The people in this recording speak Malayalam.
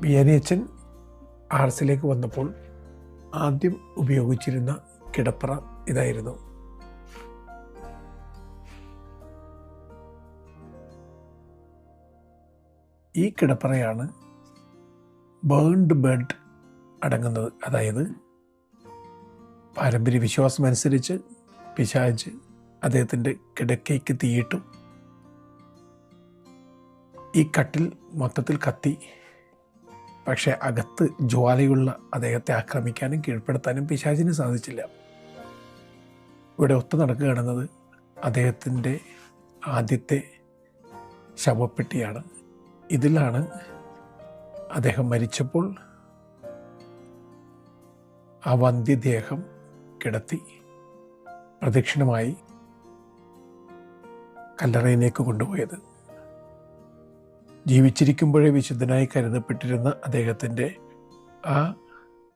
ബിയാനിയച്ചൻ ആർസിലേക്ക് വന്നപ്പോൾ ആദ്യം ഉപയോഗിച്ചിരുന്ന കിടപ്പറ ഇതായിരുന്നു. ഈ കിടപ്പറയാണ് ബേൺഡ് ബെഡ് അടങ്ങുന്നത്. അതായത് പാരമ്പര്യ വിശ്വാസമനുസരിച്ച് പിശാജ് അദ്ദേഹത്തിന്റെ കിടക്കയ്ക്ക് തീയിട്ടു ഈ കട്ടിൽ മൊത്തത്തിൽ കത്തി പക്ഷേ അകത്ത് ജ്വാലയുള്ള അദ്ദേഹത്തെ ആക്രമിക്കാനും കീഴ്പ്പെടുത്താനും പിശാചിന് സാധിച്ചില്ല. ഇവിടെ ഒത്തു നടക്കുക കിടന്നത് അദ്ദേഹത്തിന്റെ ആദ്യത്തെ ശവപ്പെട്ടിയാണ്. ഇതിലാണ് അദ്ദേഹം മരിച്ചപ്പോൾ ആ വന്ധ്യദേഹം കിടത്തി പ്രദക്ഷിണമായി കല്ലറയിലേക്ക് കൊണ്ടുപോയത്. ജീവിച്ചിരിക്കുമ്പോഴേ വിശുദ്ധനായി കരുതപ്പെട്ടിരുന്ന അദ്ദേഹത്തിന്റെ ആ